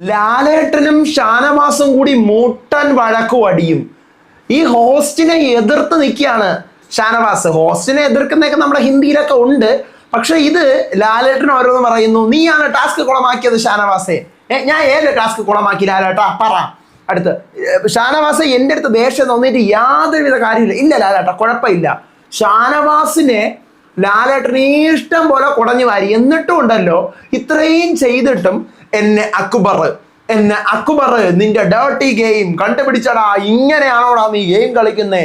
ലാലേട്ടനും ഷാനവാസും കൂടി മൂട്ടൻ വഴക്കുവടിയും ഈ ഹോസ്റ്റിനെ എതിർത്ത് നിൽക്കുകയാണ് ഷാനവാസ്. ഹോസ്റ്റിനെ എതിർക്കുന്നതൊക്കെ നമ്മുടെ ഹിന്ദിയിലൊക്കെ ഉണ്ട്. പക്ഷെ ഇത് ലാലേട്ടൻ ഓരോന്ന് പറയുന്നു നീയാണ് ടാസ്ക് കുളമാക്കിയത് ഷാനവാസെ. ഞാൻ ഏത് ടാസ്ക് കുളമാക്കി ലാലേട്ടാ? പറ. അടുത്ത് ഷാനവാസെ ഷാനവാസ് എന്റെ അടുത്ത് ദേഷ്യം തോന്നിയിട്ട് യാതൊരുവിധ കാര്യമില്ല. ഇല്ല ലാലേട്ട കുഴപ്പമില്ല. ഷാനവാസിനെ ലാലേട്ടന് ഇഷ്ടം പോലെ കുടഞ്ഞു വാരി. എന്നിട്ടും ഉണ്ടല്ലോ ഇത്രയും ചെയ്തിട്ടും എന്നെ അക്ബർ എന്നെ അക്ബർ നിന്റെ ഡേർട്ടി ഗെയിം കണ്ടുപിടിച്ചടാ ഇങ്ങനെയാണോടാ നീ ഗെയിം കളിക്കുന്നേ?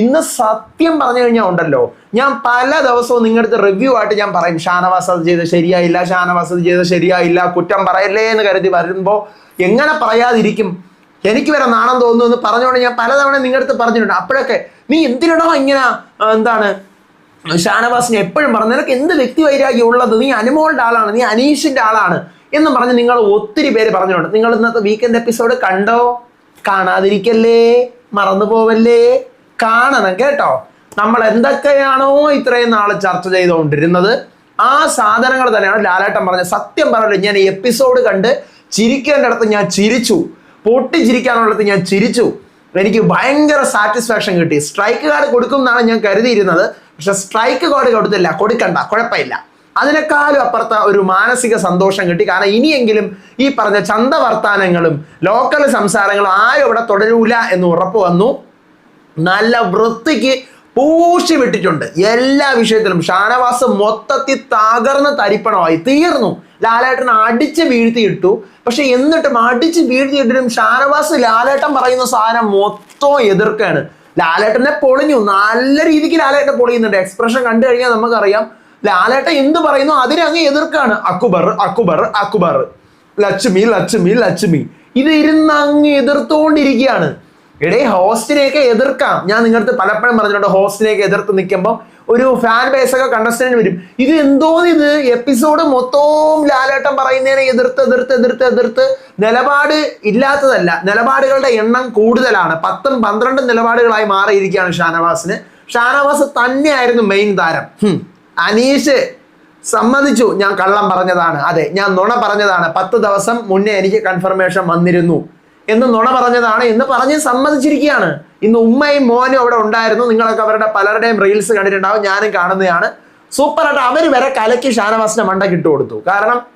ഇന്ന് സത്യം പറഞ്ഞു കഴിഞ്ഞാൽ ഉണ്ടല്ലോ. ഞാൻ പല ദിവസവും നിങ്ങളുടെ അടുത്ത് റിവ്യൂ ആയിട്ട് ഞാൻ പറയും ഷാനവാസ് അത് ചെയ്ത് ശരിയായില്ല ഷാനവാസ് അത് ചെയ്ത് ശരിയായില്ല കുറ്റം പറയല്ലേ എന്ന് കരുതി വരുമ്പോൾ എങ്ങനെ പറയാതിരിക്കും? എനിക്ക് വരെ നാണം തോന്നുന്നു എന്ന് പറഞ്ഞുകൊണ്ട് ഞാൻ പലതവണ നിങ്ങളുടെ അടുത്ത് പറഞ്ഞിട്ടുണ്ട്. അപ്പോഴൊക്കെ നീ എന്തിനടാ ഇങ്ങനെ എന്താണ് ഷാനവാസിനെ എപ്പോഴും പറഞ്ഞു നിനക്ക് എന്ത് വ്യക്തി വൈരാഗ്യം ഉള്ളത്? നീ അനുമോളുടെ ആളാണ് നീ അനീഷിന്റെ ആളാണ്. എന്ന് പറഞ്ഞ് നിങ്ങൾ ഒത്തിരി പേര് പറഞ്ഞിട്ടുണ്ട്. നിങ്ങൾ ഇന്നത്തെ വീക്കെൻഡ് എപ്പിസോഡ് കണ്ടോ? കാണാതിരിക്കല്ലേ? മറന്നു പോവല്ലേ? കാണണം കേട്ടോ. നമ്മൾ എന്തൊക്കെയാണോ ഇത്രയും നാൾ ചർച്ച ചെയ്തുകൊണ്ടിരുന്നത് ആ സാധനങ്ങൾ തന്നെയാണ് ലാലേട്ടൻ പറഞ്ഞത് സത്യം പറഞ്ഞില്ല. ഞാൻ ഈ എപ്പിസോഡ് കണ്ട് ചിരിക്കേണ്ടടുത്ത് ഞാൻ ചിരിച്ചു. പൊട്ടി ചിരിക്കാനുള്ളത് ഞാൻ ചിരിച്ചു. എനിക്ക് ഭയങ്കര സാറ്റിസ്ഫാക്ഷൻ കിട്ടി. സ്ട്രൈക്ക് കാർഡ് കൊടുക്കും എന്നാണ് ഞാൻ കരുതിയിരുന്നത്. പക്ഷെ സ്ട്രൈക്ക് കാർഡ് കൊടുത്തില്ല. കൊടുക്കണ്ട. കുഴപ്പമില്ല. അതിനേക്കാളും അപ്പുറത്തെ ഒരു മാനസിക സന്തോഷം കിട്ടി. കാരണം ഇനിയെങ്കിലും ഈ പറഞ്ഞ ചന്ത വർത്താനങ്ങളും ലോക്കൽ സംസാരങ്ങളും ആരും ഇവിടെ തുടരൂല എന്ന് ഉറപ്പ് വന്നു. നല്ല വൃത്തിക്ക് പൂശി വിട്ടിട്ടുണ്ട്. എല്ലാ വിഷയത്തിലും ഷാനവാസ് മൊത്തത്തിൽ തകർന്ന് തരിപ്പണമായി തീർന്നു. ലാലേട്ടൻ അടിച്ച് വീഴ്ത്തിയിട്ടു. പക്ഷെ എന്നിട്ടും അടിച്ച് വീഴ്ത്തിയിട്ടിട്ടും ഷാനവാസ് ലാലേട്ടൻ പറയുന്ന സാധനം മൊത്തം എതിർക്കാണ്. ലാലേട്ടനെ പൊളിഞ്ഞു. നല്ല രീതിക്ക് ലാലേട്ടനെ പൊളിയുന്നുണ്ട്. എക്സ്പ്രഷൻ കണ്ടു കഴിഞ്ഞാൽ നമുക്കറിയാം. ലാലേട്ടൻ എന്ത് പറയുന്നു അതിനെ അങ്ങ് എതിർക്കാണ്. അക്ബർ അക്ബർ അക്ബർ. ലക്ഷ്മി ലക്ഷ്മി ലക്ഷ്മി ഇത് ഇരുന്ന് അങ്ങ് എതിർത്തുകൊണ്ടിരിക്കുകയാണ് എടേ ഹോസ്റ്റിനെയൊക്കെ എതിർക്കാം. ഞാൻ നിങ്ങളുടെ പലപ്പോഴും പറഞ്ഞിട്ടുണ്ട് ഹോസ്റ്റിനെയൊക്കെ എതിർത്ത് നിൽക്കുമ്പോൾ ഒരു ഫാൻ ബേസ് ഒക്കെ കണ്ടസ്റ്റന്റ് വരും. ഇത് എന്തോന്ന് ഇത്? എപ്പിസോഡ് മൊത്തവും ലാലേട്ടൻ പറയുന്നതിനെ എതിർത്ത് എതിർത്ത് എതിർത്ത് എതിർത്ത് നിലപാട് ഇല്ലാത്തതല്ല. നിലപാടുകളുടെ എണ്ണം കൂടുതലാണ്. പത്തും പന്ത്രണ്ടും നിലപാടുകളായി മാറിയിരിക്കുകയാണ് ഷാനവാസിന്. ഷാനവാസ് തന്നെയായിരുന്നു മെയിൻ താരം. അനീഷ് സമ്മതിച്ചു. ഞാൻ കള്ളം പറഞ്ഞതാണ്. അതെ ഞാൻ നുണ പറഞ്ഞതാണ്. പത്ത് ദിവസം മുന്നേ എനിക്ക് കൺഫർമേഷൻ വന്നിരുന്നു. എന്ന് നുണ പറഞ്ഞതാണ്. എന്ന് പറഞ്ഞ് സമ്മതിച്ചിരിക്കുകയാണ്. ഇന്ന് ഉമ്മയും മോനും അവിടെ ഉണ്ടായിരുന്നു. നിങ്ങളൊക്കെ അവരുടെ പലരുടെയും റീൽസ് കണ്ടിട്ടുണ്ടാവും. ഞാനും കാണുന്നതാണ്. സൂപ്പറായിട്ട് അവർ വരെ കലക്കി ഷാനവാസിന്റെ മണ്ട കിട്ടു കൊടുത്തു കാരണം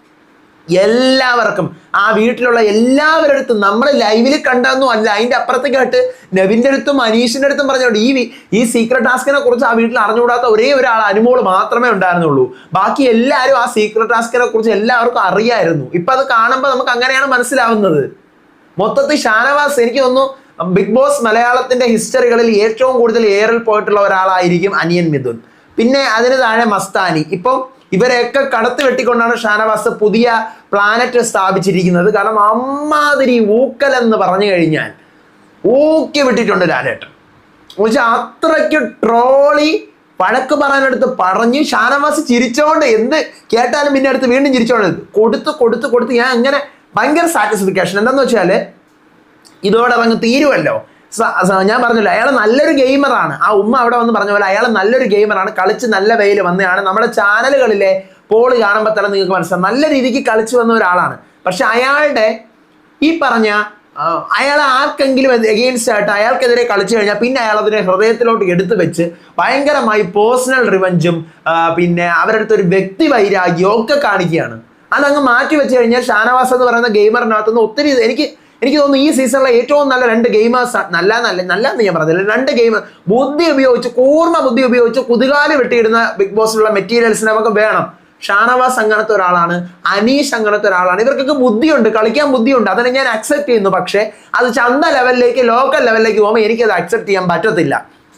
എല്ലാവർക്കും. ആ വീട്ടിലുള്ള എല്ലാവരുടെ അടുത്തും നമ്മളെ ലൈവിൽ കണ്ടെന്നും അല്ല അതിന്റെ അപ്പുറത്തേക്കായിട്ട് നവിന്റെ അടുത്തും അനീഷിന്റെ അടുത്തും പറഞ്ഞോണ്ട് ഈ ഈ സീക്രട്ട് ടാസ്കിനെ കുറിച്ച് ആ വീട്ടിൽ അറിഞ്ഞുകൂടാത്ത ഒരേ ഒരാൾ അനുമോൾ മാത്രമേ ഉണ്ടായിരുന്നുള്ളൂ. ബാക്കി എല്ലാവരും ആ സീക്രട്ട് ടാസ്കിനെ കുറിച്ച് എല്ലാവർക്കും അറിയായിരുന്നു. ഇപ്പൊ അത് കാണുമ്പോൾ നമുക്ക് അങ്ങനെയാണ് മനസ്സിലാവുന്നത്. മൊത്തത്തിൽ ഷാനവാസ് എനിക്ക് തോന്നുന്നു ബിഗ് ബോസ് മലയാളത്തിന്റെ ഹിസ്റ്ററികളിൽ ഏറ്റവും കൂടുതൽ ഏറിൽ പോയിട്ടുള്ള ഒരാളായിരിക്കും അനിയൻ മിഥുൻ. പിന്നെ അതിന് താഴെ മസ്താനി. ഇപ്പം ഇവരെയൊക്കെ കടത്തി വെട്ടിക്കൊണ്ടാണ് ഷാനവാസ് പുതിയ പ്ലാനറ്റ് സ്ഥാപിച്ചിരിക്കുന്നത്. കാരണം അമ്മാതിരി ഊക്കൽ എന്ന് പറഞ്ഞു കഴിഞ്ഞാൽ ഊക്കി വിട്ടിട്ടുണ്ട് ലാലേട്ടൻ. എന്നുവെച്ചാൽ അത്രയ്ക്ക് ട്രോളി പഴക്ക് പറയാനെടുത്ത് പറഞ്ഞ് ഷാനവാസ് ചിരിച്ചോണ്ട് എന്ത് കേട്ടാലും പിന്നെ അടുത്ത് വീണ്ടും ചിരിച്ചോണ്ട് കൊടുത്ത് കൊടുത്ത് കൊടുത്ത് ഞാൻ അങ്ങനെ ഭയങ്കര സാറ്റിസ്ഫിക്കേഷൻ എന്താന്ന് വെച്ചാൽ ഇതോടെ അങ്ങ് തീരുമല്ലോ ഞാൻ പറഞ്ഞല്ലോ അയാൾ നല്ലൊരു ഗെയിമറാണ് ആ ഉമ്മ അവിടെ വന്ന് പറഞ്ഞ പോലെ അയാൾ നല്ലൊരു ഗെയിമറാണ് കളിച്ച് നല്ല വെയിൽ വന്നതാണ് നമ്മുടെ ചാനലുകളിലെ പോൾ കാണുമ്പോൾ തന്നെ നിങ്ങൾക്ക് മനസ്സിലാവും. നല്ല രീതിക്ക് കളിച്ചു വന്ന ഒരാളാണ്. പക്ഷെ അയാളുടെ ഈ പറഞ്ഞ അയാൾ ആർക്കെങ്കിലും എഗെയിൻസ്റ്റ് ആയിട്ട് അയാൾക്കെതിരെ കളിച്ചു കഴിഞ്ഞാൽ പിന്നെ അയാൾ അതിനെ ഹൃദയത്തിലോട്ട് എടുത്തു വെച്ച് ഭയങ്കരമായി പേഴ്സണൽ റിവഞ്ചും പിന്നെ അവരുടെ അടുത്ത് ഒരു വ്യക്തി വൈരാഗ്യവും ഒക്കെ കാണിക്കുകയാണ്. അതങ്ങ് മാറ്റി വെച്ച് കഴിഞ്ഞാൽ ഷാനവാസ് എന്ന് പറയുന്ന ഗെയിമറിനകത്തുനിന്ന് ഒത്തിരി എനിക്ക് എനിക്ക് തോന്നുന്നു ഈ സീസണിലെ ഏറ്റവും നല്ല രണ്ട് ഗെയിമേഴ്സ് നല്ല നല്ല നല്ല എന്ന് ഞാൻ പറഞ്ഞില്ല. രണ്ട് ഗെയിം ബുദ്ധി ഉപയോഗിച്ച് പൂർണ ബുദ്ധി ഉപയോഗിച്ച് കുതുകാൽ വെട്ടിയിടുന്ന ബിഗ് ബോസിലുള്ള മെറ്റീരിയൽസ് നമുക്ക് വേണം. ഷാനവാസ് അങ്ങനത്തെ ഒരാളാണ് അനീഷ് അങ്ങനത്തെ ഒരാളാണ്. ഇവർക്കൊക്കെ ബുദ്ധിയുണ്ട് കളിക്കാൻ ബുദ്ധിയുണ്ട്. അതിനെ ഞാൻ അക്സെപ്റ്റ് ചെയ്യുന്നു. പക്ഷേ അത് ചന്ത ലെവലിലേക്ക് ലോക്കൽ ലെവലിലേക്ക് പോകുമ്പോൾ എനിക്കത് അക്സെപ്റ്റ് ചെയ്യാൻ പറ്റത്തില്ല.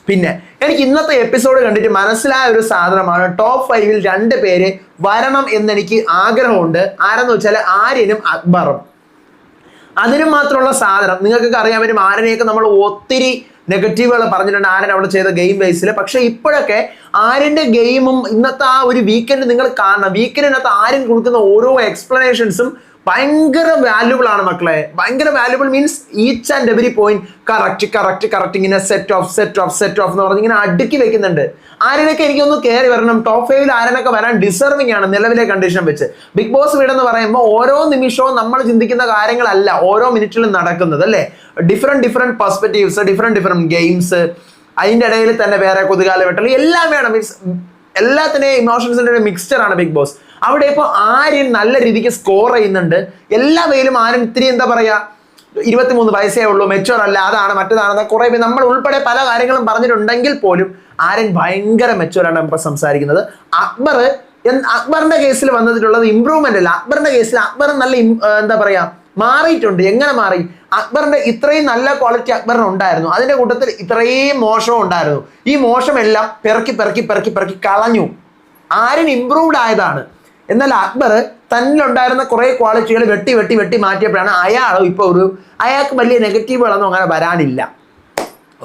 പിന്നെ എനിക്ക് ഇന്നത്തെ എപ്പിസോഡ് കണ്ടിട്ട് മനസ്സിലായ ഒരു സാധനമാണ്. ടോപ്പ് ഫൈവിൽ രണ്ട് പേര് വരണം എന്നെനിക്ക് ആഗ്രഹമുണ്ട്. ആരെന്ന് വെച്ചാൽ ആര്യനും അക്ബറും. അതിന് മാത്രമുള്ള സാധനം. നിങ്ങൾക്കൊക്കെ അറിയാൻ പറ്റും ആരനെയൊക്കെ നമ്മൾ ഒത്തിരി നെഗറ്റീവുകൾ പറഞ്ഞിട്ടുണ്ട്. ആരൻ അവിടെ ചെയ്ത ഗെയിം ബേസിൽ പക്ഷേ ഇപ്പോഴൊക്കെ ആരന്റെ ഗെയിമും ഇന്നത്തെ ആ ഒരു വീക്കെൻഡ് നിങ്ങൾ കാണണം. വീക്കെൻഡിനകത്ത് ആരും കൊടുക്കുന്ന ഓരോ എക്സ്പ്ലനേഷൻസും ഭയങ്കര വാല്യുബിൾ ആണ് മക്കളെ. ഭയങ്കര valuable means each and every point correct correct correct ഇങ്ങനെ set off set off set off എന്ന് പറഞ്ഞ് ഇങ്ങനെ അടുക്കി വെക്കുന്നുണ്ട്. ആരിനൊക്കെ എനിക്കൊന്ന് കയറി വരണം ടോപ്പ് ഫൈവിൽ ആരനൊക്കെ വരാൻ ഡിസർവിംഗ് ആണ് നിലവിലെ കണ്ടീഷൻ വെച്ച്. ബിഗ് ബോസ് വീട് എന്ന് പറയുമ്പോൾ ഓരോ നിമിഷവും നമ്മൾ ചിന്തിക്കുന്ന കാര്യങ്ങളല്ല ഓരോ മിനിറ്റിലും നടക്കുന്നത് അല്ലേ? Different different perspectives different different games അതിന്റെ ഇടയിൽ തന്നെ വേറെ കൊതുകാല വെട്ടൽ എല്ലാം വേണം. മീൻസ് എല്ലാത്തിനെയും ഇമോഷൻസിന്റെ ഒരു മിക്സ്ചർ ആണ് ബിഗ് ബോസ് അവിടെ ഇപ്പോൾ ആര്യൻ നല്ല രീതിക്ക് സ്കോർ ചെയ്യുന്നുണ്ട്. എല്ലാ വേയിലും ആര്യൻ ഇത്തിരി എന്താ പറയാ ഇരുപത്തിമൂന്ന് വയസ്സേ ഉള്ളൂ മെച്ചോർ അല്ല അതാണ് മറ്റേതാണെന്ന് കുറെ പേര് നമ്മൾ ഉൾപ്പെടെ പല കാര്യങ്ങളും പറഞ്ഞിട്ടുണ്ടെങ്കിൽ പോലും ആര്യൻ ഭയങ്കര മെച്ചോറാണ് നമുക്ക് സംസാരിക്കുന്നത്. അക്ബർ അക്ബറിന്റെ കേസിൽ വന്നിട്ടുള്ളത് ഇമ്പ്രൂവ്മെന്റ് അല്ല. അക്ബറിന്റെ കേസിൽ അക്ബർ നല്ല എന്താ പറയാ മാറിയിട്ടുണ്ട്. എങ്ങനെ മാറി? അക്ബറിന്റെ ഇത്രയും നല്ല ക്വാളിറ്റി അക്ബറിന് ഉണ്ടായിരുന്നു. അതിന്റെ കൂട്ടത്തിൽ ഇത്രയും മോശം ഉണ്ടായിരുന്നു. ഈ മോശമെല്ലാം പെറുക്കി പെറുക്കി പെറുക്കി പെറുക്കി കളഞ്ഞു. ആര്യൻ ഇമ്പ്രൂവ്ഡ് ആയതാണ്. എന്നാൽ അക്ബർ തന്നിലുണ്ടായിരുന്ന കുറെ ക്വാളിറ്റികൾ വെട്ടി വെട്ടി വെട്ടി മാറ്റിയപ്പോഴാണ് അയാൾ ഇപ്പോൾ ഒരു അയാൾക്ക് വലിയ നെഗറ്റീവുകളൊന്നും അങ്ങനെ വരാനില്ല.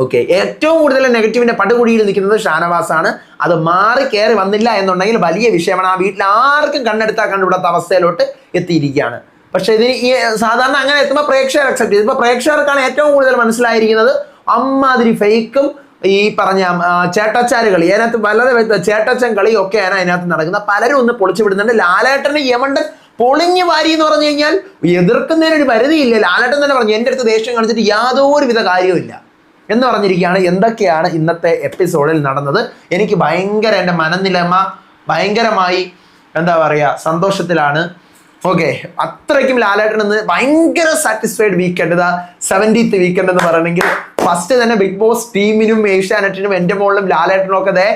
ഓക്കെ ഏറ്റവും കൂടുതൽ നെഗറ്റീവിന്റെ പടുകുഴിയിൽ നിൽക്കുന്നത് ഷാനവാസ് ആണ് അത് മാറി കയറി വന്നില്ല എന്നുണ്ടെങ്കിൽ വലിയ വിഷയമാണ്. ആ വീട്ടിൽ ആർക്കും കണ്ണെടുത്താൽ കണ്ടുവിടാത്ത അവസ്ഥയിലോട്ട് എത്തിയിരിക്കുകയാണ്. പക്ഷെ ഇത് ഈ സാധാരണ അങ്ങനെ എത്തുമ്പോൾ പ്രേക്ഷകർ അക്സെപ്റ്റ് ചെയ്തു ഇപ്പൊ പ്രേക്ഷകർക്കാണ് ഏറ്റവും കൂടുതൽ മനസ്സിലായിരിക്കുന്നത് അമ്മാതിരി ഫേക്കും ഈ പറഞ്ഞ ആ, ചേട്ടച്ചാര് കളി. അതിനകത്ത് വളരെ ചേട്ടച്ചൻ കളിയും ഒക്കെയാണ് അതിനകത്ത് നടക്കുന്നത്. പലരും ഒന്ന് പൊളിച്ചു വിടുന്നുണ്ട്. ലാലേട്ടന് യമണ്ടൻ പൊളിഞ്ഞു വാരി എന്ന് പറഞ്ഞു കഴിഞ്ഞാൽ എതിർക്കുന്നതിനൊരു പരിധിയില്ല. ലാലേട്ടൻ തന്നെ പറഞ്ഞു എന്റെ അടുത്ത് ദേഷ്യം കാണിച്ചിട്ട് യാതൊരുവിധ കാര്യവുമില്ല. എന്ന് പറഞ്ഞിരിക്കുകയാണ്. എന്തൊക്കെയാണ് ഇന്നത്തെ എപ്പിസോഡിൽ നടന്നത്? എനിക്ക് ഭയങ്കര എന്റെ മനനിലമ ഭയങ്കരമായി എന്താ പറയുക സന്തോഷത്തിലാണ്. ഓക്കെ അത്രയ്ക്കും ലാലേട്ടൻ എന്ന് ഭയങ്കര സാറ്റിസ്ഫൈഡ് വീക്കെൻഡ് ഇതാ. സെവന്റീത്ത് വീക്കെൻഡ് എന്ന് പറയണമെങ്കിൽ ഫസ്റ്റ് തന്നെ ബിഗ് ബോസ് ടീമിനും ഏഷ്യാനെറ്റിനും എന്റെ മുകളിലും ലാലേട്ടനും ഒക്കെ ദേ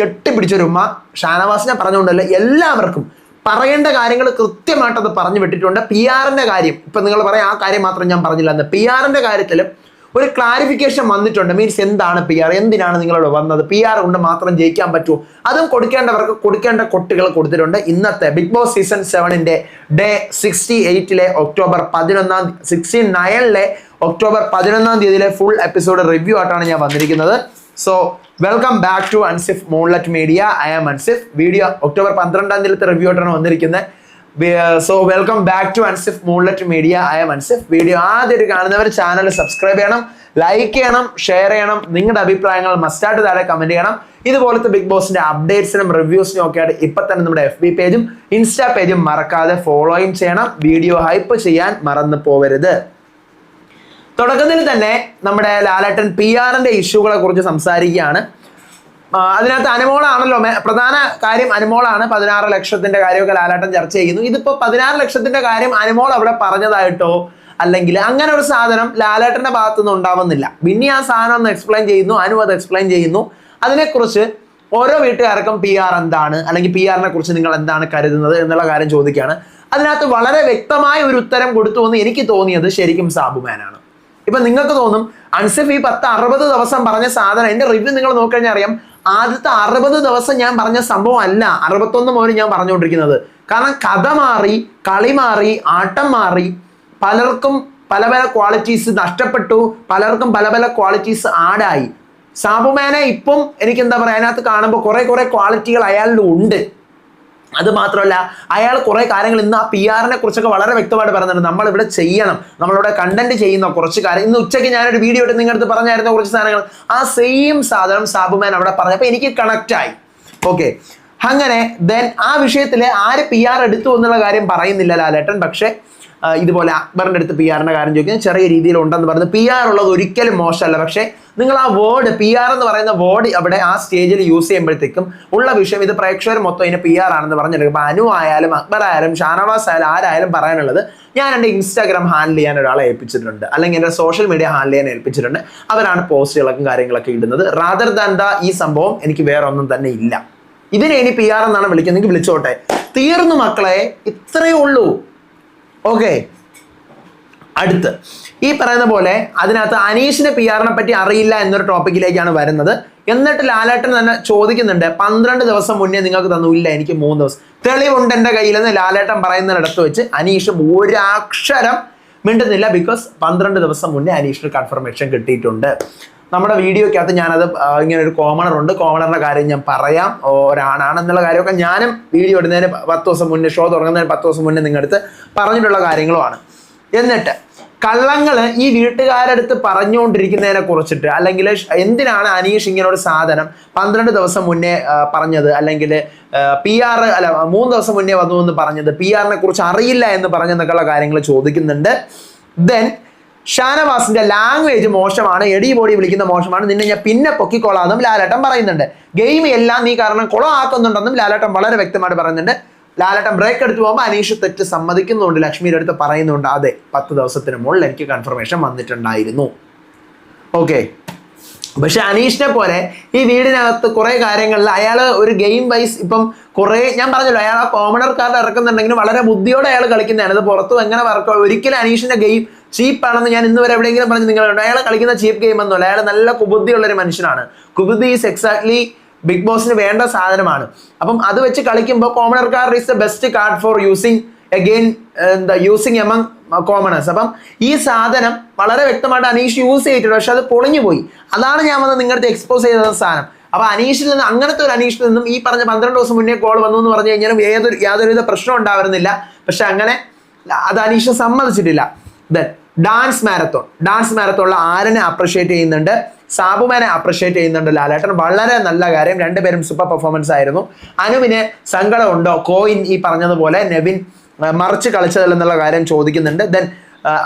കെട്ടിപ്പിടിച്ചൊരുമ്മ ഷാനവാസിനെ പറഞ്ഞുകൊണ്ടല്ല എല്ലാവർക്കും പറയേണ്ട കാര്യങ്ങൾ കൃത്യമായിട്ട് അത് പറഞ്ഞു വിട്ടിട്ടുണ്ട്. പി ആറിന്റെ കാര്യം ഇപ്പം നിങ്ങൾ പറയാം ആ കാര്യം മാത്രം ഞാൻ പറഞ്ഞില്ല. എന്ന് പി ആറിന്റെ കാര്യത്തിലും ഒരു ക്ലാരിഫിക്കേഷൻ വന്നിട്ടുണ്ട്. മീൻസ് എന്താണ് പി ആർ എന്തിനാണ് നിങ്ങളോട് വന്നത്? പി ആർ കൊണ്ട് മാത്രം ജയിക്കാൻ പറ്റുമോ അതും കൊടുക്കേണ്ടവർക്ക് കൊടുക്കേണ്ട കൊട്ടുകൾ കൊടുത്തിട്ടുണ്ട്. ഇന്നത്തെ ബിഗ് ബോസ് സീസൺ സെവനിന്റെ ഡേ സിക്സ്റ്റി എയ്റ്റിലെ ഒക്ടോബർ പതിനൊന്നാം സിക്സ്റ്റി നയനിലെ ഒക്ടോബർ പതിനൊന്നാം തീയതിയിലെ ഫുൾ എപ്പിസോഡ് റിവ്യൂ ആയിട്ടാണ് ഞാൻ വന്നിരിക്കുന്നത്. So welcome back to Ansif Moonlet media I am Ansif video October പന്ത്രണ്ടാം തീയതിയിലത്തെ റിവ്യൂ ആയിട്ടാണ് വന്നിരിക്കുന്നത്. So welcome back to Ansif Moonlet media I am Ansif video ആദ്യമായിട്ട് കാണുന്നവർ ചാനൽ സബ്സ്ക്രൈബ് ചെയ്യണം ലൈക്ക് ചെയ്യണം ഷെയർ ചെയ്യണം. നിങ്ങളുടെ അഭിപ്രായങ്ങൾ മസ്റ്റായിട്ട് താഴെ കമന്റ് ചെയ്യണം. ഇതുപോലത്തെ ബിഗ് ബോസിന്റെ അപ്ഡേറ്റ്സിനും റിവ്യൂസിനും ഒക്കെ ആയിട്ട് ഇപ്പൊ തന്നെ നമ്മുടെ എഫ് ബി പേജും ഇൻസ്റ്റാ പേജും മറക്കാതെ ഫോളോയും ചെയ്യണം. വീഡിയോ ഹൈപ്പ് ചെയ്യാൻ മറന്നു പോവരുത്. തുടക്കത്തിൽ തന്നെ നമ്മുടെ ലാലേട്ടൻ പി ആറിന്റെ ഇഷ്യൂകളെ കുറിച്ച് സംസാരിക്കുകയാണ്. അതിനകത്ത് അനുമോളാണല്ലോ പ്രധാന കാര്യം അനുമോളാണ് പതിനാറ് ലക്ഷത്തിന്റെ കാര്യമൊക്കെ ലാലാട്ടം ചർച്ച ചെയ്യുന്നു. ഇതിപ്പോ പതിനാറ് ലക്ഷത്തിന്റെ കാര്യം അനുമോൾ അവിടെ പറഞ്ഞതായിട്ടോ അല്ലെങ്കിൽ അങ്ങനെ ഒരു സാധനം ലാലേട്ടന്റെ ഭാഗത്തുനിന്ന് ഉണ്ടാവുന്നില്ല. പിന്നെ ആ സാധനം ഒന്ന് എക്സ്പ്ലെയിൻ ചെയ്യുന്നു അനു അത് എക്സ്പ്ലെയിൻ ചെയ്യുന്നു. അതിനെക്കുറിച്ച് ഓരോ വീട്ടുകാർക്കും പി ആർ എന്താണ് അല്ലെങ്കിൽ പി ആറിനെ കുറിച്ച് നിങ്ങൾ എന്താണ് കരുതുന്നത് എന്നുള്ള കാര്യം ചോദിക്കുകയാണ്. അതിനകത്ത് വളരെ വ്യക്തമായ ഒരു ഉത്തരം കൊടുത്തു എന്ന് എനിക്ക് തോന്നിയത് ശരിക്കും സാബുമാനാണ്. ഇപ്പൊ നിങ്ങൾക്ക് തോന്നും അൻസഫ് ഈ പത്ത് അറുപത് ദിവസം പറഞ്ഞ സാധനം എന്റെ റിവ്യൂ നിങ്ങൾ നോക്കിക്കഴിഞ്ഞാൽ അറിയാം ആദ്യത്തെ അറുപത് ദിവസം ഞാൻ പറഞ്ഞ സംഭവം അല്ല. അറുപത്തൊന്ന് മുതൽ ഞാൻ പറഞ്ഞുകൊണ്ടിരിക്കുന്നത്. കാരണം കഥ മാറി കളി മാറി ആട്ടം മാറി. പലർക്കും പല പല ക്വാളിറ്റീസ് നഷ്ടപ്പെട്ടു. പലർക്കും പല പല ക്വാളിറ്റീസ് ആഡായി സാബുമാനെ ഇപ്പം എനിക്ക് എന്താ പറയാ അതിനകത്ത് കാണുമ്പോൾ കുറെ കുറെ ക്വാളിറ്റികൾ അയാളിൽ ഉണ്ട് അത് മാത്രമല്ല അയാൾ കുറെ കാര്യങ്ങൾ ഇന്ന് ആ പി ആറിനെ കുറിച്ചൊക്കെ വളരെ വ്യക്തമായിട്ട് പറയുന്നുണ്ട് നമ്മളിവിടെ ചെയ്യണം. നമ്മളിവിടെ കണ്ടന്റ് ചെയ്യുന്ന കുറച്ച് കാര്യം. ഇന്ന് ഉച്ചയ്ക്ക് ഞാനൊരു വീഡിയോ ഇട്ട് നിങ്ങളുടെ പറഞ്ഞായിരുന്ന കുറച്ച് സാധനങ്ങൾ. ആ സെയിം സാധനം സാബുമാൻ അവിടെ പറഞ്ഞപ്പോൾ എനിക്ക് കണക്റ്റായി ഓക്കെ അങ്ങനെ ദെൻ ആ വിഷയത്തിൽ ആര് പി ആർ എടുത്തു എന്നുള്ള കാര്യം പറയുന്നില്ല ലാലേട്ടൻ. പക്ഷേ ഇതുപോലെ അക്ബറിന്റെ അടുത്ത് പി ആറിന്റെ കാര്യം ചോദിക്കുന്നത് ചെറിയ രീതിയിൽ ഉണ്ടെന്ന് പറയുന്നത് പി ആർ ഉള്ളത് ഒരിക്കലും മോശമല്ല. പക്ഷേ നിങ്ങൾ ആ വേർഡ് പി ആർ എന്ന് പറയുന്ന വേർഡ് അവിടെ ആ സ്റ്റേജിൽ യൂസ് ചെയ്യുമ്പോഴത്തേക്കും ഉള്ള വിഷയം ഇത് പ്രേക്ഷകർ മൊത്തം ഇതിന് പി ആർ ആണെന്ന് പറഞ്ഞിട്ടുണ്ട്. അപ്പൊ അനു ആയാലും അക്ബർ ആയാലും ഷാനവാസ് ആയാലും ആരായാലും പറയാനുള്ളത് ഞാൻ എന്റെ ഇൻസ്റ്റാഗ്രാം ഹാൻഡിൽ ചെയ്യാൻ ഒരാളെ ഏൽപ്പിച്ചിട്ടുണ്ട്. അല്ലെങ്കിൽ എന്റെ സോഷ്യൽ മീഡിയ ഹാൻഡിൽ ചെയ്യാൻ ഏൽപ്പിച്ചിട്ടുണ്ട്. അവരാണ് പോസ്റ്റുകളൊക്കെ കാര്യങ്ങളൊക്കെ ഇടുന്നത്. റാദർ ദാൻ ദ ഈ സംഭവം എനിക്ക് വേറെ ഒന്നും തന്നെ ഇല്ല. ഇതിനെ ഇനി പി ആർ എന്നാണ് വിളിക്കുന്നതെങ്കിൽ വിളിച്ചോട്ടെ. തീർന്നു മക്കളെ ഇത്രയേ ഉള്ളൂ. ഓക്കെ അടുത്ത്. ഈ പറയുന്ന പോലെ അതിനകത്ത് അനീഷിന് പി ആറിനെ പറ്റി അറിയില്ല എന്നൊരു ടോപ്പിക്കിലേക്കാണ് വരുന്നത്. എന്നിട്ട് ലാലേട്ടൻ തന്നെ ചോദിക്കുന്നുണ്ട് പന്ത്രണ്ട് ദിവസം മുന്നേ നിങ്ങൾക്ക് തന്നു ഇല്ല എനിക്ക് മൂന്ന് ദിവസം. തെളിവുണ്ട് എന്റെ കയ്യിൽ നിന്ന് ലാലേട്ടൻ പറയുന്നതിനടുത്ത് വെച്ച് അനീഷ് ഒരക്ഷരം മിണ്ടുന്നില്ല ബിക്കോസ് പന്ത്രണ്ട് ദിവസം മുന്നേ അനീഷിന് കൺഫർമേഷൻ കിട്ടിയിട്ടുണ്ട്. നമ്മുടെ വീഡിയോക്കകത്ത് ഞാനത് ഇങ്ങനെ ഒരു കോമണർ ഉണ്ട്. കോമണറിന്റെ കാര്യം ഞാൻ പറയാം. ഒരാണാണെന്നുള്ള കാര്യമൊക്കെ ഞാനും വീഡിയോ ഇടുന്നതിന് പത്ത് ദിവസം മുന്നേ ഷോ തുടങ്ങുന്നതിന് പത്ത് ദിവസം മുന്നേ നിങ്ങളുടെ അടുത്ത് പറഞ്ഞിട്ടുള്ള കാര്യങ്ങളുമാണ്. എന്നിട്ട് കള്ളങ്ങൾ ഈ വീട്ടുകാരടുത്ത് പറഞ്ഞുകൊണ്ടിരിക്കുന്നതിനെ കുറിച്ചിട്ട് അല്ലെങ്കിൽ എന്തിനാണ് അനീഷ് ഇങ്ങനെ ഒരു സാധനം പന്ത്രണ്ട് ദിവസം മുന്നേ പറഞ്ഞത്? അല്ലെങ്കിൽ പി ആർ അല്ല മൂന്ന് ദിവസം മുന്നേ വന്നു എന്ന് പറഞ്ഞത് പി ആറിനെ കുറിച്ച് അറിയില്ല എന്ന് പറഞ്ഞെന്നൊക്കെയുള്ള കാര്യങ്ങൾ ചോദിക്കുന്നുണ്ട്. ദെൻ ഷാനവാസിന്റെ ലാംഗ്വേജ് മോശമാണ് എടി ബോഡി വിളിക്കുന്ന മോശമാണ് നിന്നെ ഞാൻ പിന്നെ പൊക്കിക്കൊള്ളാമെന്നും ലാലേട്ടൻ പറയുന്നുണ്ട്. ഗെയിം എല്ലാം നീ കാരണം കുളമാക്കുന്നുണ്ടെന്നും ലാലേട്ടൻ വളരെ വ്യക്തമായിട്ട് പറയുന്നുണ്ട്. ലാലേട്ടൻ ബ്രേക്ക് എടുത്തു പോകുമ്പോൾ അനീഷ് തെറ്റ് സമ്മതിക്കുന്നുണ്ട് ലക്ഷ്മിയുടെ അടുത്ത് പറയുന്നുണ്ട്. അതെ പത്ത് ദിവസത്തിന് മുകളിൽ എനിക്ക് കൺഫർമേഷൻ വന്നിട്ടുണ്ടായിരുന്നു. ഓക്കെ പക്ഷെ അനീഷിനെ പോലെ ഈ വീടിനകത്ത് കുറെ കാര്യങ്ങളിൽ അയാൾ ഒരു ഗെയിം വൈസ് ഇപ്പം കുറെ ഞാൻ പറഞ്ഞല്ലോ അയാൾ ആ കോമണർ കാർഡ് ഇറക്കുന്നുണ്ടെങ്കിലും വളരെ ബുദ്ധിയോടെ അയാൾ കളിക്കുന്നതാണ്. അത് പുറത്തും എങ്ങനെ വർക്ക് ഒരിക്കലും അനീഷിന്റെ ഗെയിം ചീപ്പാണെന്ന് ഞാൻ ഇന്ന് വരെ എവിടെയെങ്കിലും പറഞ്ഞു നിങ്ങളുണ്ട്. അയാൾ കളിക്കുന്ന ചീപ്പ് ഗെയിം ഒന്നുമല്ല അയാൾ നല്ല കുബുദ്ധിയുള്ള ഒരു മനുഷ്യനാണ്. കുബുദ്ധി ഈസ് എക്സാക്ട്ലി ബിഗ് ബോസിന് വേണ്ട സാധനമാണ്. അപ്പം അത് വെച്ച് കളിക്കുമ്പോൾ commoner card is the best card for using again എന്താ യൂസിങ് എമംഗ് കോമണേഴ്സ് അപ്പം ഈ സാധനം വളരെ വ്യക്തമായിട്ട് അനീഷ് യൂസ് ചെയ്തിട്ടുണ്ട്. പക്ഷെ അത് പൊളിഞ്ഞു പോയി. അതാണ് ഞാൻ വന്ന് നിങ്ങളുടെ എക്സ്പോസ് ചെയ്ത സാധനം. അപ്പൊ അനീഷിൽ നിന്ന് അങ്ങനത്തെ ഒരു അനീഷിൽ നിന്നും ഈ പറഞ്ഞ പന്ത്രണ്ട് ദിവസം മുന്നേ കോൾ വന്നു എന്ന് പറഞ്ഞു കഴിഞ്ഞാലും ഏതൊരു യാതൊരുവിധ പ്രശ്നം ഉണ്ടാവുന്നില്ല പക്ഷെ അങ്ങനെ അത് Aneesh സമ്മതിച്ചിട്ടില്ല. Then dance marathon. Dance മാരത്തോണിൽ ആരനെ അപ്രിഷിയേറ്റ് ചെയ്യുന്നുണ്ട്. സാബുമാനെ അപ്രിഷിയേറ്റ് ചെയ്യുന്നുണ്ട് ലാലേട്ടൻ. വളരെ നല്ല കാര്യം. രണ്ടുപേരും സൂപ്പർ പെർഫോമൻസ് ആയിരുന്നു. അനുവിന് സങ്കടമുണ്ടോ കോയിൻ ഈ പറഞ്ഞതുപോലെ നെവിൻ മറിച്ച് കളിച്ചതല്ലെന്നുള്ള കാര്യം ചോദിക്കുന്നുണ്ട്. ദെൻ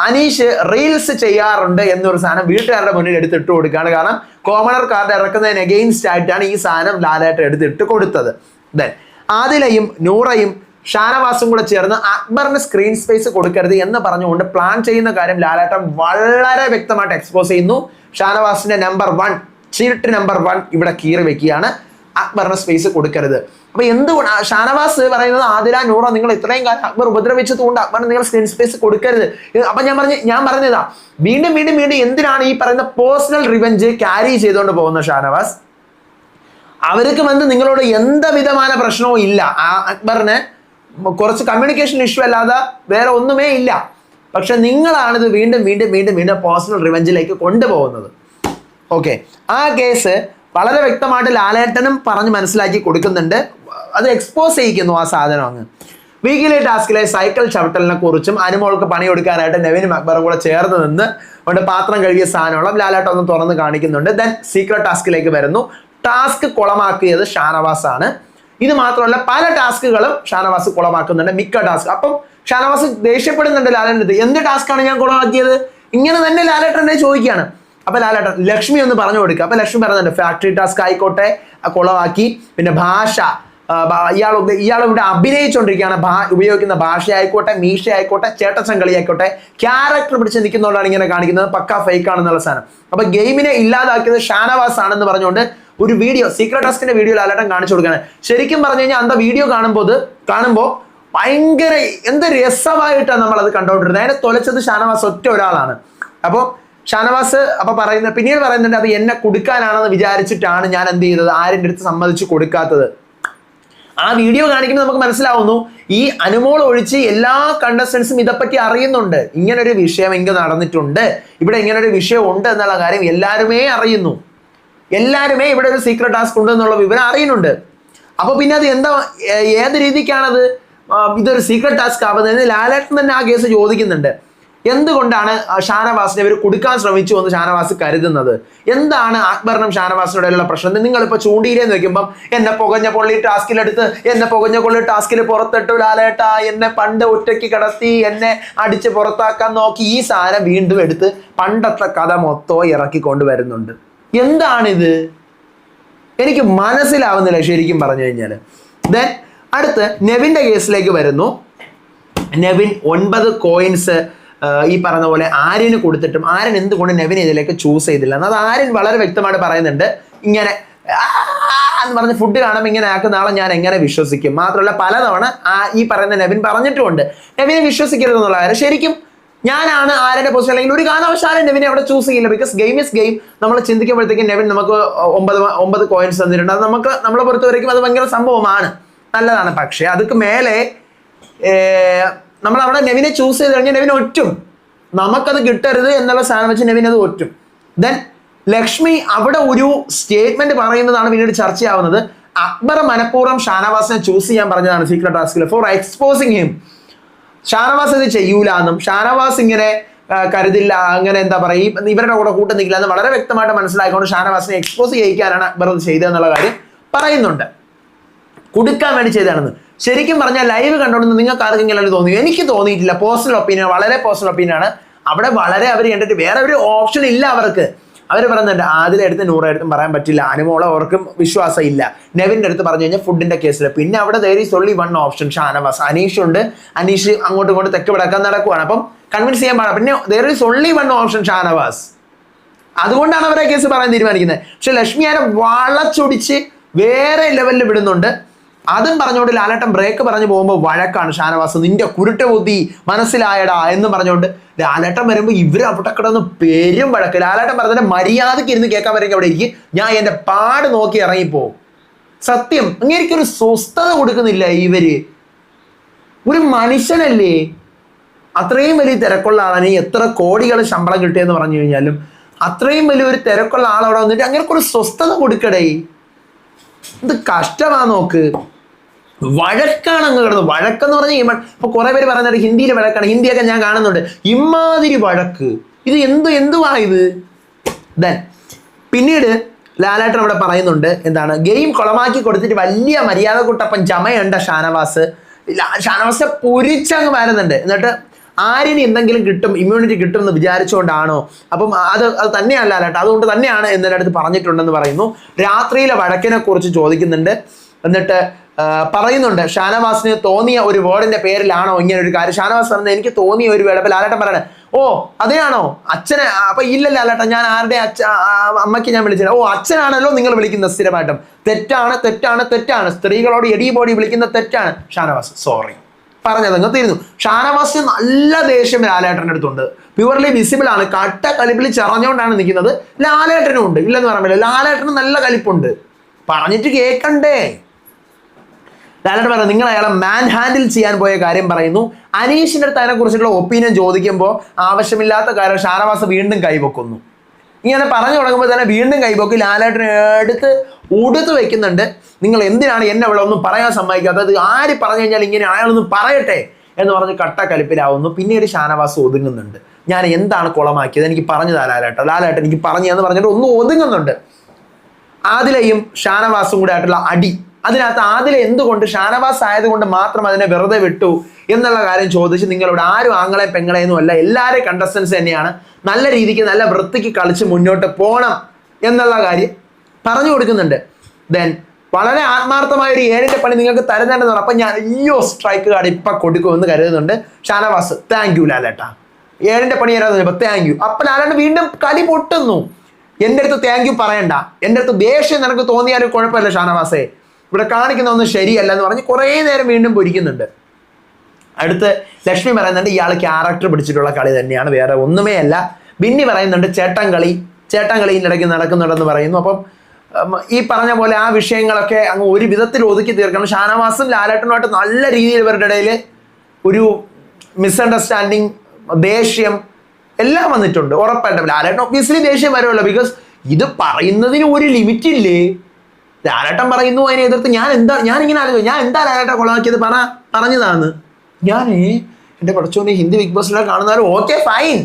അനീഷ് റീൽസ് ചെയ്യാറുണ്ട് എന്നൊരു സാധനം വീട്ടുകാരുടെ മുന്നിൽ എടുത്തിട്ട് കൊടുക്കുകയാണ്. കാരണം കോമണർ കാർഡ് ഇറക്കുന്നതിന് എഗെയിൻസ്റ്റ് ആയിട്ടാണ് ഈ സാധനം ലാലേട്ടൻ എടുത്തിട്ട് കൊടുത്തത്. ദെൻ ആദിലയും നൂറയും ഷാനവാസും കൂടെ ചേർന്ന് അക്ബറിന് സ്ക്രീൻ സ്പേസ് കൊടുക്കരുത് എന്ന് പറഞ്ഞുകൊണ്ട് പ്ലാൻ ചെയ്യുന്ന കാര്യം ലാലാട്ടം വളരെ വ്യക്തമായിട്ട് എക്സ്പോസ് ചെയ്യുന്നു. ഷാനവാസിന്റെ നമ്പർ വൺ ചീട്ട് നമ്പർ വൺ ഇവിടെ കീറി വെക്കുകയാണ്. അക്ബറിന് സ്പേസ് കൊടുക്കരുത്. അപ്പൊ എന്തുകൊണ്ട് ഷാനവാസ് പറയുന്നത് ആദില നൂറ നിങ്ങൾ ഇത്രയും കാലം അക്ബർ ഉപദ്രവിച്ചതുകൊണ്ട് അക്ബറിന് നിങ്ങൾ സ്ക്രീൻ സ്പേസ് കൊടുക്കരുത്. അപ്പൊ ഞാൻ പറഞ്ഞു ഞാൻ പറഞ്ഞതാ വീണ്ടും വീണ്ടും വീണ്ടും എന്തിനാണ് ഈ പറയുന്ന പേഴ്സണൽ റിവെഞ്ച് ക്യാരി ചെയ്തുകൊണ്ട് പോകുന്ന ഷാനവാസ്? അവർക്ക് വന്ന് നിങ്ങളോട് എന്ത വിധമായ പ്രശ്നവും ഇല്ല. അക്ബറിന് കുറച്ച് കമ്മ്യൂണിക്കേഷൻ ഇഷ്യൂ അല്ലാതെ വേറെ ഒന്നുമേ ഇല്ല. പക്ഷെ നിങ്ങളാണിത് വീണ്ടും വീണ്ടും വീണ്ടും വീണ്ടും പേഴ്സണൽ റിവെഞ്ചിലേക്ക് കൊണ്ടുപോകുന്നത്. ഓക്കെ ആ കേസ് വളരെ വ്യക്തമായിട്ട് ലാലേട്ടനും പറഞ്ഞ് മനസ്സിലാക്കി കൊടുക്കുന്നുണ്ട്. അത് എക്സ്പോസ് ചെയ്യിക്കുന്നു ആ സാധനം അങ്ങ്. വീക്കിലി ടാസ്കിലെ സൈക്കിൾ ചവിട്ടലിനെ കുറിച്ചും അനുമോൾക്ക് പണി കൊടുക്കാനായിട്ട് നെവിനും അക്ബറും കൂടെ ചേർന്ന് നിന്ന് കൊണ്ട് പാത്രം കഴുകിയ സാധനമുള്ള ലാലേട്ടൻ ഒന്ന് തുറന്ന് കാണിക്കുന്നുണ്ട്. ദെൻ സീക്രട്ട് ടാസ്കിലേക്ക് വരുന്നു. ടാസ്ക് കുളമാക്കിയത് ഷാനവാസ് ആണ് ഇത് മാത്രമല്ല പല ടാസ്കുകളും ഷാനവാസ് കുളമാക്കുന്നുണ്ട് മിക്ക ടാസ്ക്. അപ്പം ഷാനവാസ് ദേഷ്യപ്പെടുന്നുണ്ട് ലാലേട്ടന്റെ എന്ത് ടാസ്ക്കാണ് ഞാൻ കുളമാക്കിയത്? ഇങ്ങനെ തന്നെ ലാലേട്ടനെ ചോദിക്കുകയാണ്. അപ്പൊ ലാലേട്ടൻ ലക്ഷ്മി ഒന്ന് പറഞ്ഞു കൊടുക്കുക അപ്പൊ ലക്ഷ്മി പറയുന്നുണ്ട് ഫാക്ടറി ടാസ്ക് ആയിക്കോട്ടെ കുളമാക്കി. പിന്നെ ഭാഷ ഇയാൾ ഇയാൾ ഇവിടെ അഭിനയിച്ചുകൊണ്ടിരിക്കുകയാണ് ഭാ ഉപയോഗിക്കുന്ന ഭാഷ ആയിക്കോട്ടെ മീശ ആയിക്കോട്ടെ ചേട്ടച്ചൻ ആയിക്കോട്ടെ ക്യാരക്ടർ പിടിച്ച് നിൽക്കുന്നതുകൊണ്ടാണ് ഇങ്ങനെ കാണിക്കുന്നത്. പക്ക ഫേക്ക് ആണെന്നുള്ള സാധനം. അപ്പൊ ഗെയിമിനെ ഇല്ലാതാക്കിയത് ഷാനവാസ് ആണെന്ന് പറഞ്ഞുകൊണ്ട് ഒരു വീഡിയോ സീക്രട്ട് ടാസ്കിന്റെ വീഡിയോ ലാലേട്ടൻ കാണിച്ചു കൊടുക്കുകയാണ്. ശരിക്കും പറഞ്ഞു കഴിഞ്ഞാൽ അന്ത വീഡിയോ കാണുമ്പോൾ കാണുമ്പോൾ ഭയങ്കര എന്ത് രസമായിട്ടാണ് നമ്മൾ അത് കണ്ടുകൊണ്ടിരുന്നത്. അതിനെ തൊലച്ചത് ഷാനവാസ് ഒറ്റ ഒരാളാണ്. അപ്പോൾ ഷാനവാസ് അപ്പൊ പറയുന്നത് പിന്നീട് പറയുന്നുണ്ട് അത് എന്നെ കൊടുക്കാനാണെന്ന് വിചാരിച്ചിട്ടാണ് ഞാൻ എന്ത് ചെയ്തത്? ആരിന്റെ അടുത്ത് സമ്മതിച്ച് കൊടുക്കാത്തത്? ആ വീഡിയോ കാണിക്കുമ്പോൾ നമുക്ക് മനസ്സിലാവുന്നു ഈ അനുമോൾ ഒഴിച്ച് എല്ലാ കണ്ടസ്റ്റൻസും ഇതേപ്പറ്റി അറിയുന്നുണ്ട്. ഇങ്ങനൊരു വിഷയം ഇങ്ങനെ നടന്നിട്ടുണ്ട്. ഇവിടെ ഇങ്ങനൊരു വിഷയം ഉണ്ട് എന്നുള്ള കാര്യം എല്ലാവരുമേ അറിയുന്നു. എല്ലാവരുമേ ഇവിടെ ഒരു സീക്രട്ട് ടാസ്ക് ഉണ്ട് എന്നുള്ള വിവരം അറിയുന്നുണ്ട്. അപ്പോൾ പിന്നെ അത് എന്താ ഏത് രീതിക്കാണത്? ഇതൊരു സീക്രട്ട് ടാസ്ക് ആവുന്നതെന്ന് ലാലേട്ടൻ തന്നെ ആ കേസ് ചോദിക്കുന്നുണ്ട്. എന്തുകൊണ്ടാണ് ഷാനവാസിനെ ഇവർ കൊടുക്കാൻ ശ്രമിച്ചു എന്ന് ഷാനവാസ് കരുതുന്നത്? എന്താണ് അക്ബറിനും ഷാനവാസിനോടെയുള്ള പ്രശ്നം? നിങ്ങളിപ്പോൾ ചൂണ്ടിയിലേന്ന് വെക്കുമ്പം എന്നെ പുകഞ്ഞ പൊള്ളി ടാസ്കിലെടുത്ത് എന്നെ പുകഞ്ഞ കൊള്ളി ടാസ്കിൽ പുറത്തിട്ടു ലാലേട്ട എന്നെ പണ്ട് ഒറ്റയ്ക്ക് കിടത്തി എന്നെ അടിച്ച് പുറത്താക്കാൻ നോക്കി. ഈ സാധനം വീണ്ടും എടുത്ത് പണ്ടത്തെ കഥ മൊത്തം ഇറക്കി വരുന്നുണ്ട്. എന്താണിത്? എനിക്ക് മനസ്സിലാവുന്നില്ല ശരിക്കും പറഞ്ഞു കഴിഞ്ഞാൽ ദെൻ അടുത്ത് നെവിന്റെ കേസിലേക്ക് വരുന്നു. നെവിൻ ഒൻപത് കോയിൻസ് ഈ പറഞ്ഞ പോലെ ആര്യന് കൊടുത്തിട്ടും ആര്യൻ എന്തുകൊണ്ട് നെവിൻ ഇതിലേക്ക് ചൂസ് ചെയ്തില്ല? എന്നാൽ അത് ആര്യൻ വളരെ വ്യക്തമായിട്ട് പറയുന്നുണ്ട്. ഇങ്ങനെ എന്ന് പറഞ്ഞ് ഫുഡ് കാണുമ്പോൾ ഇങ്ങനെ ആക്കുന്ന ആളെ ഞാൻ എങ്ങനെ വിശ്വസിക്കും? മാത്രമല്ല പലതവണ ആ ഈ പറയുന്ന നെവിൻ പറഞ്ഞിട്ടുമുണ്ട്. നെവിനെ വിശ്വസിക്കരുതെന്നുള്ള കാര്യം ശരിക്കും ഞാനാണ് ആരുടെ പൊസിഷൻ അല്ലെങ്കിൽ ഒരു കാരണവശാലും നെവിനെ അവിടെ ചൂസ് ചെയ്യില്ല. ബിക്കോസ് ഗെയിം ഇസ് ഗെയിം നമ്മൾ ചിന്തിക്കുമ്പോഴത്തേക്കും നെവിൻ നമുക്ക് ഒമ്പത് ഒമ്പത് കോയിൻസ് തന്നിട്ടുണ്ട്. അത് നമുക്ക് നമ്മളെ പുറത്ത് വരയ്ക്കും അത് ഭയങ്കര സംഭവമാണ്. നല്ലതാണ്. പക്ഷേ അതുക്ക് മേലെ നമ്മൾ അവിടെ നെവിനെ ചൂസ് ചെയ്ത് കഴിഞ്ഞാൽ നെവിൻ ഒറ്റും. നമുക്കത് കിട്ടരുത് എന്നുള്ള സാധനം വെച്ച് നെവിൻ അത് ഒറ്റും. ദെൻ ലക്ഷ്മി അവിടെ ഒരു സ്റ്റേറ്റ്മെന്റ് പറയുന്നതാണ് പിന്നീട് ചർച്ചയാവുന്നത്. അക്ബർ മനഃപൂർവം ഷാനവാസിനെ ചൂസ് ചെയ്യാൻ പറഞ്ഞതാണ് സീക്രട്ട് ടാസ്കിൽ ഫോർ എക്സ്പോസിങ് ഹിം ഷാനവാസ് ഇത് ചെയ്യൂല എന്നും ഷാനവാസ് ഇങ്ങനെ കരുതില്ല അങ്ങനെ എന്താ പറയുക ഇവരുടെ കൂടെ കൂട്ടം നിൽക്കില്ല എന്ന് വളരെ വ്യക്തമായിട്ട് മനസ്സിലാക്കിക്കൊണ്ട് ഷാനവാസിനെ എക്സ്പോസ് ചെയ്യിക്കാനാണ് അക്ബർ ചെയ്തതെന്നുള്ള കാര്യം പറയുന്നുണ്ട്. കൊടുക്കാൻ വേണ്ടി ചെയ്തതാണെന്ന്. ശരിക്കും പറഞ്ഞാൽ ലൈവ് കണ്ടോണ്ടെന്ന് നിങ്ങൾക്ക് ആർക്കെങ്കിലും തോന്നി എനിക്ക് തോന്നിയിട്ടില്ല. പേഴ്സണൽ ഒപ്പീനിയൻ വളരെ പേഴ്സണൽ ഒപ്പീനിയൻ ആണ്. അവിടെ വളരെ അവർ കണ്ടിട്ട് വേറെ ഒരു ഓപ്ഷൻ ഇല്ല അവർക്ക്. അവർ പറയുന്നുണ്ട് ആദ്യം എടുത്ത് നൂറെടുത്തും പറയാൻ പറ്റില്ല. അനുമോളെ അവർക്കും വിശ്വാസം ഇല്ല നെവിന്റെ അടുത്ത് പറഞ്ഞു കഴിഞ്ഞാൽ ഫുഡിന്റെ കേസിൽ പിന്നെ അവിടെ there is only one option Shanavas. Aneesh ഉണ്ട് അനീഷ് അങ്ങോട്ടും ഇങ്ങോട്ടും തെക്ക് വിടക്കാൻ നടക്കുവാണ്. അപ്പം കൺവിൻസ് ചെയ്യാൻ പാടാം പിന്നെ there is only one option Shanavas. അതുകൊണ്ടാണ് അവരെ കേസ് പറയാൻ തീരുമാനിക്കുന്നത്. പക്ഷെ ലക്ഷ്മി വളച്ചൊടിച്ച് വേറെ ലെവലിൽ വിടുന്നുണ്ട്. അതും പറഞ്ഞുകൊണ്ട് ലാലേട്ടൻ ബ്രേക്ക് പറഞ്ഞു പോകുമ്പോൾ വഴക്കാണ് ഷാനവാസ്. നിന്റെ കുരുട്ട ബുദ്ധി മനസ്സിലായടാ എന്ന് പറഞ്ഞുകൊണ്ട് ലാലേട്ടൻ വരുമ്പോൾ ഇവർ അവിടെ കിടന്ന് പേരും വഴക്ക്. ലാലേട്ടൻ പറഞ്ഞതിന്റെ മര്യാദയ്ക്ക് ഇരുന്ന് കേൾക്കാൻ വരെങ്കിൽ അവിടെ ഇരിക്കും. ഞാൻ എന്റെ പാട് നോക്കി ഇറങ്ങിപ്പോവും സത്യം അങ്ങേരിക്കൊരു സ്വസ്ഥത കൊടുക്കുന്നില്ല ഇവർ. ഒരു മനുഷ്യനല്ലേ? അത്രയും വലിയ തിരക്കുള്ള ആളാണ്. എത്ര കോടികൾ ശമ്പളം കിട്ടിയെന്ന് പറഞ്ഞു കഴിഞ്ഞാലും അത്രയും വലിയൊരു തിരക്കുള്ള ആളവിടെ വന്നിട്ട് അങ്ങനെ ഒരു സ്വസ്ഥത കൊടുക്കടേ. ഇത് കഷ്ടമാ നോക്ക്. വഴക്കാണ് അങ്ങ് കിടന്നത്. വഴക്കെന്ന് പറഞ്ഞാൽ ഇമ്മ ഇപ്പൊ കുറെ പേര് പറയുന്നത് ഹിന്ദിയിൽ വഴക്കാണ്. ഹിന്ദിയൊക്കെ ഞാൻ കാണുന്നുണ്ട്. ഇമാതിരി വഴക്ക്. ഇത് എന്ത് എന്തുവാ ഇത്? ദെൻ പിന്നീട് ലാലാട്ടൻ അവിടെ പറയുന്നുണ്ട് എന്താണ് ഗെയിം കുളമാക്കി കൊടുത്തിട്ട് വലിയ മര്യാദ കുട്ടപ്പൻ ചമയുണ്ട ഷാനവാസ്. ഷാനവാസ് പൊരിച്ചങ്ങ് വരുന്നുണ്ട് എന്നിട്ട് ആരിന് എന്തെങ്കിലും കിട്ടും ഇമ്മ്യൂണിറ്റി കിട്ടും എന്ന് വിചാരിച്ചുകൊണ്ടാണോ? അപ്പം അത് അത് തന്നെയല്ല അല്ലാട്ടോ അതുകൊണ്ട് തന്നെയാണ് എന്നതിന്റെ അടുത്ത് പറഞ്ഞിട്ടുണ്ടെന്ന് പറയുന്നു. രാത്രിയിലെ വഴക്കിനെ കുറിച്ച് ചോദിക്കുന്നുണ്ട്. എന്നിട്ട് പറയുന്നുണ്ട് ഷാനവാസിന് തോന്നിയ ഒരു വേർഡിന്റെ പേരിലാണോ ഇങ്ങനെ ഒരു കാര്യം? ഷാനവാസ് പറഞ്ഞത് എനിക്ക് തോന്നിയ ഒരു വേർഡ്. അപ്പൊ ലാലേട്ടൻ പറയണേ ഓ അതെയാണോ അച്ഛനെ അപ്പൊ ഇല്ലല്ല ലാലേട്ടൻ ഞാൻ ആരുടെ അച്ഛ അമ്മയ്ക്ക് ഞാൻ വിളിച്ചില്ല. ഓ അച്ഛനാണല്ലോ നിങ്ങൾ വിളിക്കുന്നത് സ്ഥിരമായിട്ടും. തെറ്റാണ് തെറ്റാണ് തെറ്റാണ്. സ്ത്രീകളോട് എടി ബോഡി വിളിക്കുന്ന തെറ്റാണ്. ഷാനവാസ് സോറി പറഞ്ഞതങ്ങ് തീരുന്നു. ഷാനവാസിന് നല്ല ദേഷ്യം ലാലേട്ടന്റെ അടുത്തുണ്ട്. പ്യുവർലി വിസിബിൾ ആണ്. കട്ട കലിപ്പിൽ ചറഞ്ഞുകൊണ്ടാണ് നിൽക്കുന്നത്. ലാലേട്ടനും ഉണ്ട്. ഇല്ലെന്ന് പറയാൻ പറ്റില്ല. ലാലേട്ടന് നല്ല കലിപ്പുണ്ട്. പറഞ്ഞിട്ട് കേൾക്കണ്ടേ ലാലേട്ടൻ പറഞ്ഞു നിങ്ങൾ അയാളെ മാൻ ഹാൻഡിൽ ചെയ്യാൻ പോയ കാര്യം പറയുന്നു. അനീഷിന്റെ അടുത്ത് കുറിച്ചുള്ള ഒപ്പീനിയൻ ചോദിക്കുമ്പോൾ ആവശ്യമില്ലാത്ത കാര്യം ഷാനവാസ് വീണ്ടും കൈവക്കുന്നു ഇങ്ങനെ പറഞ്ഞു തുടങ്ങുമ്പോൾ തന്നെ വീണ്ടും കൈപോക്കി ലാലേട്ടനെ എടുത്ത് ഉടുത്ത് വെക്കുന്നുണ്ട്. നിങ്ങൾ എന്തിനാണ് എന്നെ ഇവിടെ ഒന്നും പറയാൻ സമ്മതിക്കാത്തത്? ആര് പറഞ്ഞു കഴിഞ്ഞാൽ ഇങ്ങനെ അയാളൊന്നും പറയട്ടെ എന്ന് പറഞ്ഞ് കട്ട കലിപ്പിലാവുന്നു പിന്നീട് ഷാനവാസ് ഒതുങ്ങുന്നുണ്ട്. ഞാൻ എന്താണ് കുളമാക്കിയത്? എനിക്ക് പറഞ്ഞു താ ലാലേട്ട. എനിക്ക് പറഞ്ഞു എന്ന് പറഞ്ഞിട്ട് ഒന്നും ഒതുങ്ങുന്നുണ്ട്. ആദിലയും ഷാനവാസും കൂടെ ആയിട്ടുള്ള അടി. അതിനകത്ത് ആദില എന്തുകൊണ്ട് ഷാനവാസ് ആയതുകൊണ്ട് മാത്രം അതിനെ വെറുതെ വിട്ടു എന്നുള്ള കാര്യം ചോദിച്ച് നിങ്ങളിവിടെ ആരും ആങ്ങളെ പെങ്ങളെയൊന്നും അല്ല എല്ലാവരെയും കണ്ടസ്റ്റൻസ് തന്നെയാണ്. നല്ല രീതിക്ക് നല്ല വൃത്തിക്ക് കളിച്ച് മുന്നോട്ട് പോകണം എന്നുള്ള കാര്യം പറഞ്ഞു കൊടുക്കുന്നുണ്ട്. ദെൻ വളരെ ആത്മാർത്ഥമായ ഒരു ഏഴിന്റെ പണി നിങ്ങൾക്ക് തരുന്നുണ്ടെന്ന് അപ്പൊ ഞാൻ അയ്യോ സ്ട്രൈക്ക് കാർഡ് ഇപ്പൊ കൊടുക്കുമെന്ന് കരുതുന്നുണ്ട്. ഷാനവാസ് താങ്ക് യു ലാലേട്ടാ. ഏഴിന്റെ പണി തരാന്ന് ഇപ്പൊ താങ്ക് യു അപ്പൊ ലാലേട്ടൻ വീണ്ടും കളി പൊട്ടുന്നു. എന്റെ അടുത്ത് താങ്ക് യു പറയണ്ട. എന്റെ അടുത്ത് ദേഷ്യം നിനക്ക് തോന്നിയാലും കുഴപ്പമില്ല ഷാനവാസേ. ഇവിടെ കാണിക്കുന്ന ഒന്നും ശരിയല്ല എന്ന് പറഞ്ഞ് കുറേ നേരം വീണ്ടും പൊരിക്കുന്നുണ്ട്. അടുത്ത് ലക്ഷ്മി പറയുന്നുണ്ട് ഇയാൾ ക്യാരക്ടർ പിടിച്ചിട്ടുള്ള കളി തന്നെയാണ് വേറെ ഒന്നുമേ അല്ല ബിന്നി പറയുന്നുണ്ട് ചേട്ടൻ കളി ചേട്ടൻ കളിയിൽ ഇടയ്ക്ക് നടക്കുന്നുണ്ടെന്ന് പറയുന്നു. അപ്പം ഈ പറഞ്ഞ പോലെ ആ വിഷയങ്ങളൊക്കെ അങ്ങ് ഒരു വിധത്തിൽ ഒതുക്കി തീർക്കണം. ഷാനവാസും ലാലേട്ടനുമായിട്ട് നല്ല രീതിയിൽ ഇവരുടെ ഇടയിൽ ഒരു മിസ്അണ്ടർസ്റ്റാൻഡിങ് ദേഷ്യം എല്ലാം വന്നിട്ടുണ്ട്. ഉറപ്പായിട്ടും. ലാലേട്ടൻ ഒബ്വിയസ്ലി ദേഷ്യം വരുമല്ലോ. ബിക്കോസ് ഇത് പറയുന്നതിന് ഒരു ലിമിറ്റ് ഇല്ലേ? ലാലേട്ടൻ പറയുന്നു അതിനെ എതിർത്ത് ഞാൻ എന്താ ഞാൻ ഇങ്ങനെ ആലോചിക്കും ഞാൻ എന്താ ലാലേട്ടൻ കൊളാക്കിയത് പറ പറഞ്ഞതാന്ന്. ഞാനേ എന്റെ പഠിച്ചോണ്ട് ഹിന്ദി ബിഗ് ബോസിലൊക്കെ കാണുന്നവർ ഓക്കെ ഫൈൻ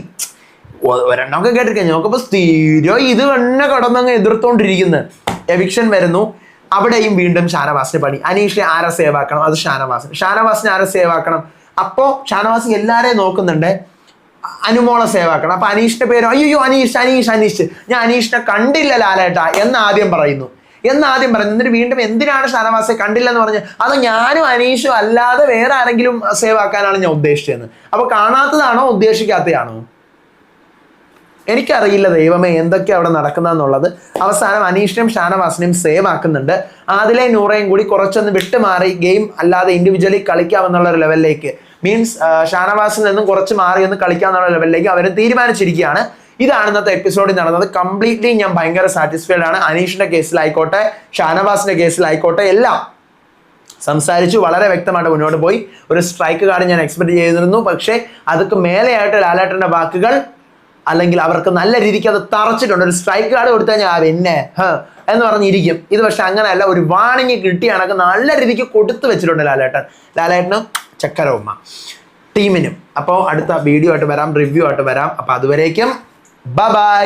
ഒരെണ്ണമൊക്കെ കേട്ടിരിക്കാം. ഞങ്ങൾക്കിപ്പോൾ സ്ഥിരം ഇത് തന്നെ കടന്നങ്ങ് എതിർത്തോണ്ടിരിക്കുന്നത് എവിക്ഷൻ വരുന്നു. അവിടെയും വീണ്ടും ഷാനവാസിന്റെ പണി. അനീഷിനെ ആരെ സേവ് ആക്കണം? അത് ഷാനവാസിന് ഷാനവാസിനെ ആരെ സേവ് ആക്കണം? അപ്പോൾ ഷാനവാസ് എല്ലാവരെയും നോക്കുന്നുണ്ട്. അനുമോളെ സേവ് ആക്കണം. അപ്പൊ അനീഷിന്റെ പേര് അയ്യോ അനീഷ് അനീഷ് അനീഷ്. ഞാൻ അനീഷിനെ കണ്ടില്ല ലാലേട്ട. എന്ന് ആദ്യം പറയുന്നു. എന്ന് ആദ്യം പറഞ്ഞു എന്നിട്ട് വീണ്ടും എന്തിനാണ് ഷാനവാസെ കണ്ടില്ല എന്ന് പറഞ്ഞ് അത് ഞാനും അനീഷും അല്ലാതെ വേറെ ആരെങ്കിലും സേവ് ആക്കാനാണ് ഞാൻ ഉദ്ദേശിച്ചത് അപ്പൊ കാണാത്തതാണോ ഉദ്ദേശിക്കാത്തതാണോ? എനിക്കറിയില്ല ദൈവമേ എന്തൊക്കെ അവിടെ നടക്കുന്നതെന്നുള്ളത് അവസാനം അനീഷിനെയും ഷാനവാസിനെയും സേവ് ആക്കുന്നുണ്ട്. ആദിലെ നൂറയും കൂടി കുറച്ചൊന്ന് വിട്ടുമാറി ഗെയിം അല്ലാതെ ഇൻഡിവിജ്വലി കളിക്കാമെന്നുള്ള ഒരു ലെവലിലേക്ക് മീൻസ് ഷാനവാസിൽ നിന്നും കുറച്ച് മാറി ഒന്ന് കളിക്കാമെന്നുള്ള ലെവലിലേക്ക് അവർ തീരുമാനിച്ചിരിക്കുകയാണ്. ഇതാണ് ഇന്നത്തെ എപ്പിസോഡിൽ നടന്നത്. കംപ്ലീറ്റ്ലി ഞാൻ ഭയങ്കര സാറ്റിസ്ഫൈഡ് ആണ്. അനീഷിന്റെ കേസിലായിക്കോട്ടെ ഷാനവാസിന്റെ കേസിലായിക്കോട്ടെ എല്ലാം സംസാരിച്ചു വളരെ വ്യക്തമായിട്ട് മുന്നോട്ട് പോയി. ഒരു സ്ട്രൈക്ക് കാർഡ് ഞാൻ എക്സ്പെക്ട് ചെയ്തിരുന്നു. പക്ഷേ അതൊക്കെ മേലെയായിട്ട് ലാലേട്ടന്റെ വാക്കുകൾ അല്ലെങ്കിൽ അവർക്ക് നല്ല രീതിക്ക് അത് തറച്ചിട്ടുണ്ട്. ഒരു സ്ട്രൈക്ക് കാർഡ് കൊടുത്തു ഞാൻ പിന്നെ എന്ന് പറഞ്ഞിരിക്കും. ഇത് പക്ഷെ അങ്ങനെയല്ല ഒരു വാണിങ് കിട്ടിയ കണക്ക് നല്ല രീതിക്ക് കൊടുത്തു വെച്ചിട്ടുണ്ട് ലാലേട്ടൻ. ലാലേട്ടനും ചക്കര ഉമ്മ. ടീമിനും. അപ്പോൾ അടുത്ത വീഡിയോ ആയിട്ട് വരാം റിവ്യൂ ആയിട്ട് വരാം. അപ്പോൾ അതുവരേക്കും ബ ബൈ